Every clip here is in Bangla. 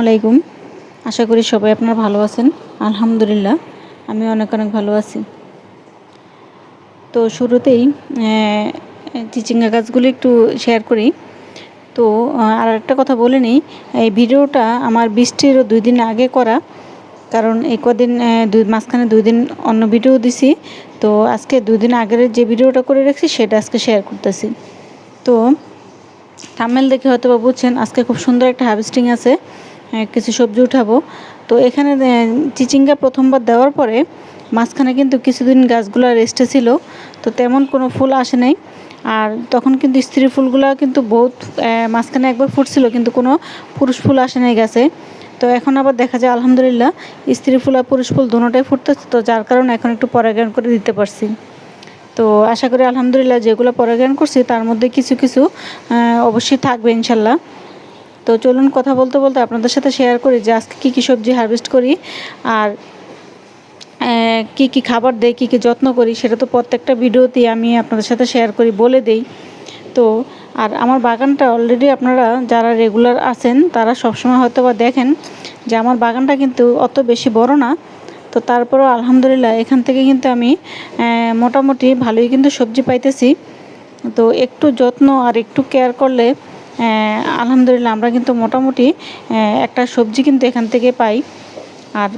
আলাইকুম। আশা করি সবাই আপনারা ভালো আছেন। আলহামদুলিল্লাহ, আমি অনেক অনেক ভালো আছি। তো শুরুতেই চিচিঙ্গা গাছগুলো একটু শেয়ার করি। তো আর একটা কথা বলে নিই, এই ভিডিওটা আমার বৃষ্টির দুই দিন আগে করা। কারণ এই কদিন দুই, মাঝখানে দুই দিন অন্য ভিডিও দিছি। তো আজকে দুই দিন আগের যে ভিডিওটা করে রাখছি, সেটা আজকে শেয়ার করতেছি। তো থামেল দেখে হয়তো বা বুঝছেন, আজকে খুব সুন্দর একটা হার্ভেস্টিং আছে। কিছু সবজি উঠাবো। তো এখানে চিচিঙ্গা প্রথমবার দেওয়ার পরে মাঝখানে কিন্তু কিছুদিন গাছগুলো রেস্টে ছিল। তো তেমন কোনো ফুল আসে নাই। আর তখন কিন্তু স্ত্রী ফুলগুলো কিন্তু বহুত মাঝখানে একবার ফুটছিল, কিন্তু কোনো পুরুষ ফুল আসে নাই গাছে। তো এখন আবার দেখা যায়, আলহামদুলিল্লাহ, স্ত্রী ফুল আর পুরুষ ফুল দুটোটাই ফুটতেছে। তো যার কারণে এখন একটু পরাগায়ন করে দিতে পারছি। তো আশা করি, আলহামদুলিল্লাহ, যেগুলো পরাগায়ন করছি, তার মধ্যে কিছু কিছু অবশ্যই থাকবে, ইনশাল্লাহ। তো চলুন কথা বলতে বলতে আপনাদের সাথে শেয়ার করি যে আজকে কী কী সবজি হারভেস্ট করি আর কি কি খাবার দেই, কি কি যত্ন করি সেটা তো প্রত্যেকটা ভিডিওতেই আমি আপনাদের সাথে শেয়ার করি, বলে দেই। তো, আর আমার বাগানটা অলরেডি আপনারা যারা রেগুলার আছেন, তারা সবসময় হয়তো বা দেখেন যে আমার বাগানটা কিন্তু অত বেশি বড় না। তো তারপরেও আলহামদুলিল্লাহ এখান থেকে কিন্তু আমি মোটামুটি ভালোই কিন্তু সবজি পাইতেছি। তো একটু যত্ন আর একটু কেয়ার করলে আলহামদুলিল্লাহ, আমরা কিন্তু মোটামুটি একটা সবজি কিন্তু এখান থেকে পাই। আর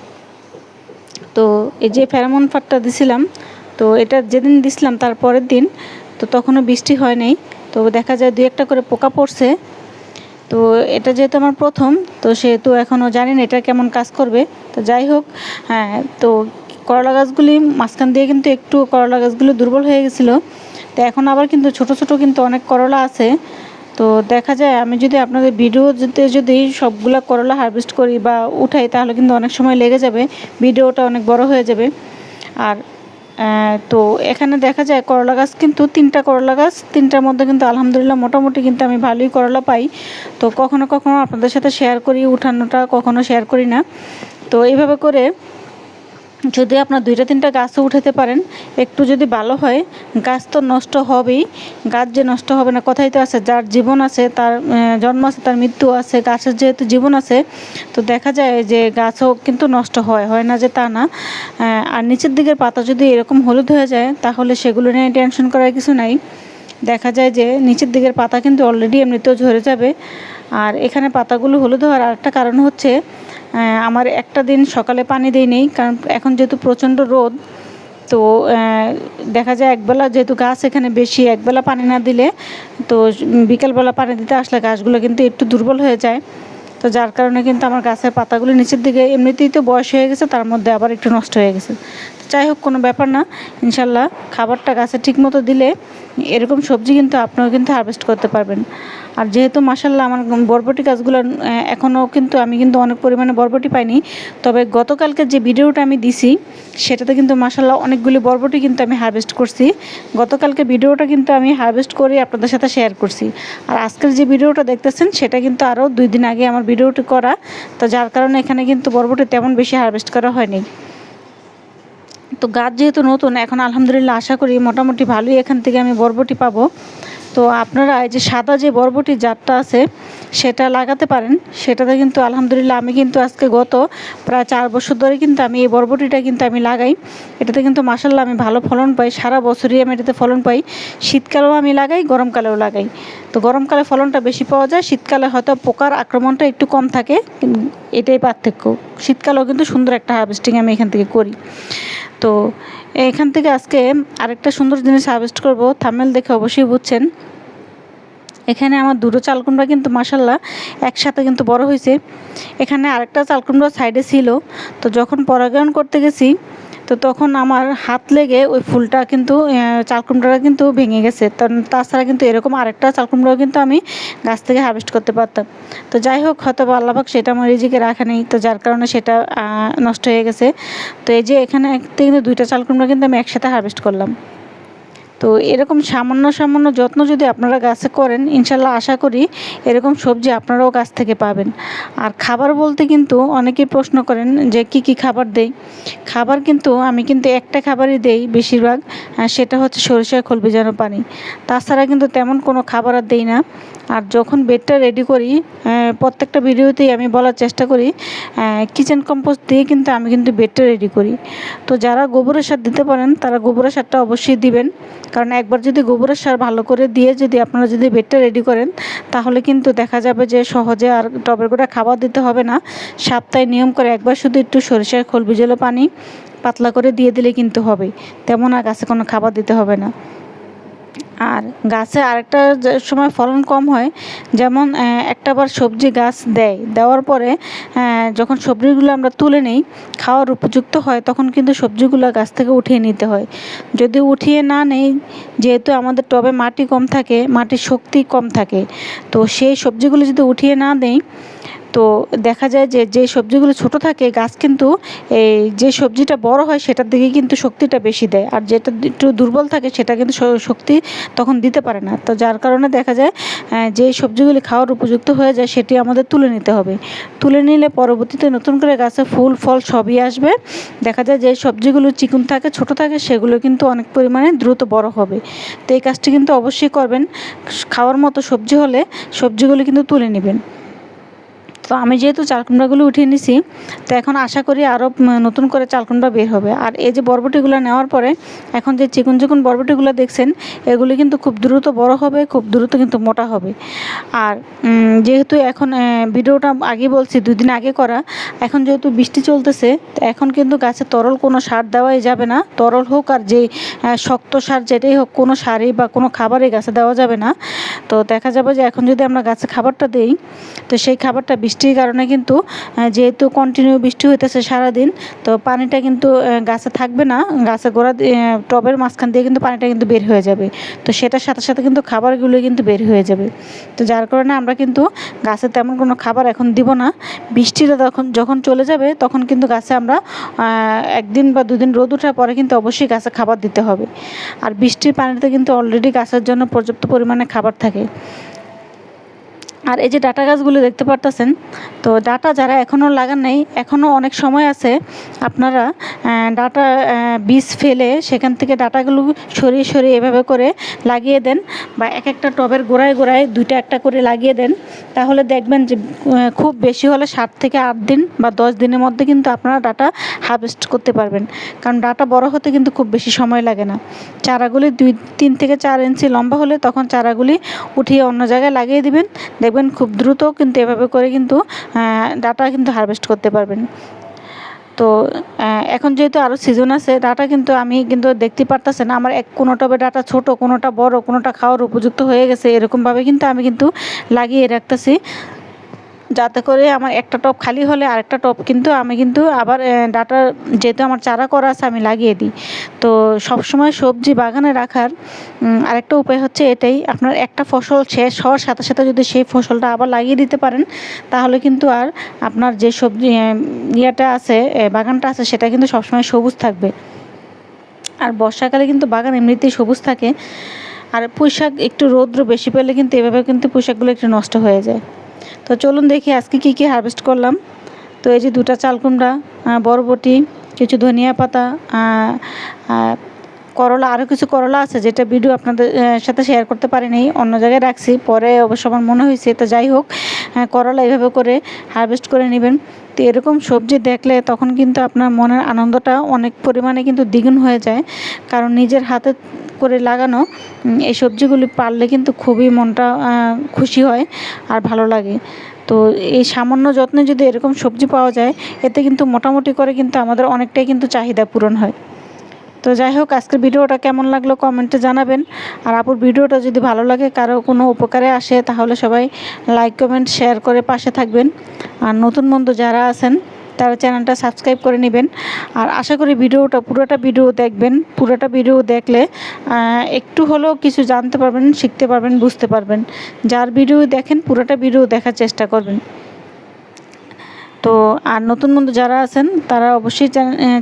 তো এই যে ফেরামন ফাটটা দিছিলাম, তো এটা যেদিন দিছিলাম তার পরের দিন, তো তখনও বৃষ্টি হয় নাই। তো দেখা যায় দুই একটা করে পোকা পড়ছে। তো এটা যেহেতু আমার প্রথম, তো সেহেতু এখনও জানি না এটা কেমন কাজ করবে। তো যাই হোক হ্যাঁ তো করলা গাছগুলি মাঝখান দিয়ে কিন্তু একটু করলা গাছগুলো দুর্বল হয়ে গেছিল। তো এখন আবার কিন্তু ছোট ছোট কিন্তু অনেক করলা আছে। তো দেখা যায়, আমি যদি আপনাদের ভিডিওতে যদি সবগুলা করলা হারভেস্ট করি বা উঠাই, তাহলে কিন্তু অনেক সময় লেগে যাবে, ভিডিওটা অনেক বড় হয়ে যাবে। আর তো এখানে দেখা যায়, করলা গাছ কিন্তু তিনটা করলা গাছ, তিনটার মধ্যে কিন্তু আলহামদুলিল্লাহ মোটামুটি কিন্তু আমি ভালোই করলা পাই। তো কখনো কখনো আপনাদের সাথে শেয়ার করি, উঠানোটা কখনো শেয়ার করি না। তো এইভাবে করে যদি আপনার দুইটা তিনটা গাছও উঠাতে পারেন, একটু যদি ভালো হয়, গাছ তো নষ্ট হবেই, গাছ যে নষ্ট হবে না, কথাই তো আছে, যার জীবন আছে, তার জন্ম আছে, তার মৃত্যু আছে, গাছের যেহেতু জীবন আছে, তো দেখা যায় যে গাছও কিন্তু নষ্ট হয় হয় না যে তা না। আর নিচের দিকের পাতা যদি এরকম হলুদ হয়ে যায়, তাহলে সেগুলো নিয়ে টেনশন করার কিছু নাই। দেখা যায় যে নিচের দিকের পাতা কিন্তু অলরেডি এমনিতেও ঝরে যাবে। আর এখানে পাতাগুলো হলুদ হওয়ার আরেকটা কারণ হচ্ছে আমার একটা দিন সকালে পানি দেই নেই কারণ এখন যেহেতু প্রচণ্ড রোদ, তো দেখা যায় একবেলা যেহেতু গাছ এখানে বেশি, একবেলা পানি না দিলে, তো বিকেলবেলা পানি দিতে আসলে গাছগুলো কিন্তু একটু দুর্বল হয়ে যায়। তো যার কারণে কিন্তু আমার গাছের পাতাগুলো নিচের দিকে এমনিতেই তো বয়স হয়ে গেছে, তার মধ্যে আবার একটু নষ্ট হয়ে গেছে। যাই হোক, কোনো ব্যাপার না, ইনশাল্লাহ খাবারটা গাছে ঠিকমতো দিলে এরকম সবজি কিন্তু আপনিও কিন্তু হারভেস্ট করতে পারবেন। আর যেহেতু মাসাল্লাহ আমার বরবটি গাছগুলো এখনও কিন্তু আমি কিন্তু অনেক পরিমাণে বরবটি পাইনি। তবে গতকালকে যে ভিডিওটা আমি দিছি, সেটাতে কিন্তু মাসাল্লাহ অনেকগুলি বরবটি কিন্তু আমি হারভেস্ট করছি। গতকালকে ভিডিওটা কিন্তু আমি হারভেস্ট করে আপনাদের সাথে শেয়ার করছি। আর আজকের যে ভিডিওটা দেখতেছেন, সেটা কিন্তু আরও দুই দিন আগে আমার ভিডিওটি করা। তো যার কারণে এখানে কিন্তু বরবটি তেমন বেশি হারভেস্ট করা হয়নি। তো গাছ যেহেতু নতুন, এখন আলহামদুলিল্লাহ আশা করি মোটামুটি ভালোই এখান থেকে আমি বরবটি পাবো। তো আপনারা এই যে সাদা যে বরবটি জাতটা আছে, সেটা লাগাতে পারেন। সেটাতে কিন্তু আলহামদুলিল্লাহ আমি কিন্তু আজকে গত প্রায় চার বছর ধরে কিন্তু আমি এই বরবটিটা কিন্তু আমি লাগাই। এটাতে কিন্তু মাসাল্লাহ আমি ভালো ফলন পাই, সারা বছরই আমি এটাতে ফলন পাই। শীতকালেও আমি লাগাই, গরমকালেও লাগাই। তো গরমকালে ফলনটা বেশি পাওয়া যায়, শীতকালে হয়তো পোকার আক্রমণটা একটু কম থাকে এটাই পার্থক্য। শীতকালেও কিন্তু সুন্দর একটা হার্ভেস্টিং আমি এখান থেকে করি। তো এখান থেকে আজকে আরেকটা সুন্দর জিনিস হারভেস্ট করব। থামেল দেখে অবশ্যই বুঝছেন। এখানে আমার দুটো চালকুমড়া কিন্তু মাসাল্লাহ একসাথে কিন্তু বড় হয়েছে। এখানে আরেকটা চালকুমড়া সাইডে ছিল। তো যখন পরাগায়ন করতে গেছি তো তখন আমার হাত লেগে ওই ফুলটা কিন্তু চালকুমড়াটা চাল কুমড়াটা কিন্তু ভেঙে গেছে। তো, তাছাড়া কিন্তু এরকম আরেকটা চাল কুমড়াও কিন্তু আমি গাছ থেকে হার্ভেস্ট করতে পারতাম। তো যাই হোক হয়তো আল্লাহাক সেটা আমার রিজিকে রাখা নেই। তো যার কারণে সেটা নষ্ট হয়ে গেছে। তো এই যে এখানে কিন্তু দুইটা চাল কুমড়া কিন্তু আমি একসাথে হার্ভেস্ট করলাম। তো এরকম সামান্য সামান্য যত্ন যদি আপনারা গাছে করেন, ইনশাল্লাহ আশা করি এরকম সবজি আপনারাও গাছ থেকে পাবেন। আর খাবার বলতে কিন্তু অনেকেই প্রশ্ন করেন যে কি কি খাবার দেই? খাবার কিন্তু আমি কিন্তু একটা খাবারই দেই বেশিরভাগ সেটা হচ্ছে সরিষা খোল ভেজানো পানি। তাছাড়া কিন্তু তেমন কোনো খাবার আর দেই না। আর যখন বেডটা রেডি করি প্রত্যেকটা ভিডিওতেই আমি বলার চেষ্টা করি কিচেন কম্পোস্ট দিয়ে কিন্তু আমি কিন্তু বেডটা রেডি করি। তো যারা গোবরের সার দিতে পারেন, তারা গোবরের সারটা অবশ্যই দিবেন। কারণ একবার যদি গোবরের সার ভালো করে দিয়ে যদি আপনারা যদি বেডটা রেডি করেন, তাহলে কিন্তু দেখা যাবে যে সহজে আর টবের গোটা খাবার দিতে হবে না। সপ্তাহে নিয়ম করে একবার শুধু একটু সরিষার খোল বিজলে পানি, পাতলা করে দিয়ে দিলে কিন্তু হবে। তেমন আর গাছে কোনো খাবার দিতে হবে না। আর গাছে আরেকটা সময় ফলন কম হয়, যেমন একটা বার সবজি গাছ দেয়, দেওয়ার পরে যখন সবজিগুলো আমরা তুলে নেই, খাওয়ার উপযুক্ত হয়, তখন কিন্তু সবজিগুলো গাছ থেকে উঠিয়ে নিতে হয়। যদি উঠিয়ে না নেই, যেহেতু আমাদের টবে মাটি কম থাকে, মাটির শক্তি কম থাকে, তো সেই সবজিগুলো যদি উঠিয়ে না দেই তো দেখা যায় যে যে সবজিগুলো ছোট থাকে, গাছ কিন্তু এই যে সবজিটা বড় হয়, সেটার দিকে কিন্তু শক্তিটা বেশি দেয়। আর যেটা একটু দুর্বল থাকে, সেটা কিন্তু শক্তি তখন দিতে পারে না। তো যার কারণে দেখা যায় যে সবজিগুলি খাওয়ার উপযুক্ত হয়ে যায়, সেটি আমাদের তুলে নিতে হবে। তুলে নিলে পরবর্তীতে নতুন করে গাছে ফুল, ফল সবই আসবে। দেখা যায় যে, সবজিগুলো চিকুন থাকে, ছোট থাকে, সেগুলো কিন্তু অনেক পরিমাণে দ্রুত বড় হবে। তো এই কাজটি কিন্তু অবশ্যই করবেন। খাওয়ার মতো সবজি হলে সবজিগুলো কিন্তু তুলে নেবেন। তো আমি যেহেতু চাল কুমড়াগুলো উঠিয়ে নিছি, তো এখন আশা করি আরও নতুন করে চাল কুমড়া বের হবে। আর এই যে বরবটিগুলো নেওয়ার পরে, এখন যে চিকন চিকন বরবটিগুলো দেখছেন, এগুলি কিন্তু খুব দ্রুত বড় হবে, খুব দ্রুত কিন্তু মোটা হবে। আর যেহেতু এখন ভিডিওটা আগে বলছি দুদিন আগে করা, এখন যেহেতু বৃষ্টি চলতেছে এখন কিন্তু গাছে তরল কোনো সার দেওয়াই যাবে না। তরল হোক আর যে শক্ত সার যেটাই হোক, কোনো সারই বা কোনো খাবারই গাছে দেওয়া যাবে না। তো দেখা যাবে যে এখন যদি আমরা গাছে খাবারটা দিই, তো সেই খাবারটা বৃষ্টির কারণে কিন্তু যেহেতু কন্টিনিউ বৃষ্টি হইতেছে সারাদিন, তো পানিটা কিন্তু গাছে থাকবে না। গাছে গোড়া টবের মাঝখান দিয়ে কিন্তু পানিটা কিন্তু বের হয়ে যাবে। তো সেটার সাথে সাথে কিন্তু খাবারগুলো কিন্তু বের হয়ে যাবে। তো যার কারণে আমরা কিন্তু গাছে তেমন কোনো খাবার এখন দিব না। বৃষ্টিটা তখন, যখন চলে যাবে, তখন কিন্তু গাছে আমরা একদিন বা দুদিন রোদ ওঠার পরে কিন্তু অবশ্যই গাছে খাবার দিতে হবে। আর বৃষ্টির পানিতে কিন্তু অলরেডি গাছের জন্য পর্যাপ্ত পরিমাণে খাবার থাকে। আর এই যে ডাটা গাছগুলো দেখতে পারতেছেন, তো ডাটা যারা এখনও লাগান নাই, এখনও অনেক সময় আছে আপনারা ডাটা বীজ ফেলে সেখান থেকে ডাটাগুলো সরিয়ে সরিয়ে এভাবে করে লাগিয়ে দেন বা এক একটা টবের গোড়ায় গোড়ায় দুইটা একটা করে লাগিয়ে দেন। তাহলে দেখবেন যে খুব বেশি হলে সাত থেকে আট দিন বা দশ দিনের মধ্যে কিন্তু আপনারা ডাটা হারভেস্ট করতে পারবেন। কারণ ডাটা বড় হতে কিন্তু খুব বেশি সময় লাগে না। চারাগুলি দুই, তিন থেকে চার ইঞ্চি লম্বা হলে তখন চারাগুলি উঠিয়ে অন্য জায়গায় লাগিয়ে দিবেন। দেখবেন খুব দ্রুত কিন্তু এভাবে করে কিন্তু ডাটা কিন্তু হারভেস্ট করতে পারবেন। তো এখন যেহেতু আরও সিজন আছে, ডাটা কিন্তু আমি কিন্তু দেখতে পারতেছে না। আমার এক কোনোটা ডাটা ছোট, কোনোটা বড়, কোনোটা খাওয়ার উপযুক্ত হয়ে গেছে, এরকমভাবে কিন্তু আমি কিন্তু লাগিয়ে রাখতেছি। যাতে করে আমার একটা টপ খালি হলে আরেকটা টপ কিন্তু আমি কিন্তু আবার ডাটা যেহেতু আমার চারা করা আছে, আমি লাগিয়ে দিই। তো সবসময় সবজি বাগানে রাখার আরেকটা উপায় হচ্ছে এটাই, আপনার একটা ফসল শেষ হওয়ার সাথে সাথে যদি সেই ফসলটা আবার লাগিয়ে দিতে পারেন, তাহলে কিন্তু আর আপনার যে সবজি ইয়েটা আছে বাগানটা আছে, সেটা কিন্তু সবসময় সবুজ থাকবে। আর বর্ষাকালে কিন্তু বাগান এমনিতেই সবুজ থাকে। আর পুঁইশাক একটু রৌদ্র বেশি পেলে কিন্তু এভাবে কিন্তু পুঁইশাকগুলো একটু নষ্ট হয়ে যায়। তো চলুন দেখি আজকে কি কি হারভেস্ট করলাম। তো এই যে দুটা চালকুমড়া বরবটি, কিছু ধনিয়া পাতা করলা আরও কিছু করলা আছে যেটা ভিডিও আপনাদের সাথে শেয়ার করতে পারিনি, অন্য জায়গায় রাখছি। পরে অবশ্য আমার মনে হয়েছে, তো যাই হোক করলা এভাবে করে হারভেস্ট করে নেবেন। তো এরকম সবজি দেখলে তখন কিন্তু আপনার মনের আনন্দটা অনেক পরিমাণে কিন্তু দ্বিগুণ হয়ে যায়। কারণ নিজের হাতে করে লাগানো এই সবজিগুলি পারলে কিন্তু খুবই মনটা খুশি হয় আর ভালো লাগে। তো এই সামান্য যত্নে যদি এরকম সবজি পাওয়া যায়, এতে কিন্তু মোটামুটি করে কিন্তু আমাদের অনেকটাই কিন্তু চাহিদা পূরণ হয়। তো যাই হোক, আজকের ভিডিওটা কেমন লাগল কমেন্টে জানাবেন। আর আপুর ভিডিওটা যদি ভালো লাগে, কারও কোনো উপকারে আসে, তাহলে সবাই লাইক, কমেন্ট, শেয়ার করে পাশে থাকবেন। আর নতুন বন্ধু যারা আছেন, তারা চ্যানেলটা সাবস্ক্রাইব করে নেবেন। আর আশা করি ভিডিওটা, পুরোটা ভিডিও দেখবেন। পুরোটা ভিডিও দেখলে একটু হলেও কিছু জানতে পারবেন, শিখতে পারবেন, বুঝতে পারবেন। যার ভিডিও দেখেন, পুরোটা ভিডিও দেখার চেষ্টা করবেন। তো, আর নতুন বন্ধু যারা আছেন, তারা অবশ্যই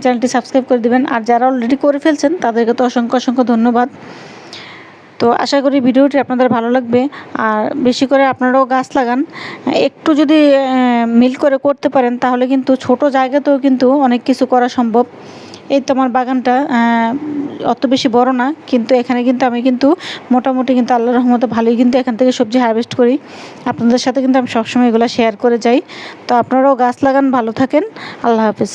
চ্যানেলটি সাবস্ক্রাইব করে দেবেন। আর যারা অলরেডি করে ফেলছেন, তাদেরকে তো অসংখ্য অসংখ্য ধন্যবাদ। তো আশা করি ভিডিওটি আপনাদের ভালো লাগবে। আর বেশি করে আপনারাও গাছ লাগান। একটু যদি মিল করে করতে পারেন, তাহলে কিন্তু ছোট জায়গাতেও কিন্তু অনেক কিছু করা সম্ভব। এই তো আমার বাগানটা অত বেশি বড় না, কিন্তু এখানে কিন্তু আমি কিন্তু মোটামুটি কিন্তু আল্লাহ রহমতে ভালোই কিন্তু এখান থেকে সবজি হারভেস্ট করি। আপনাদের সাথে কিন্তু আমি সবসময় এগুলো শেয়ার করে যাই। তো আপনারাও গাছ লাগান, ভালো থাকেন। আল্লাহ হাফিজ।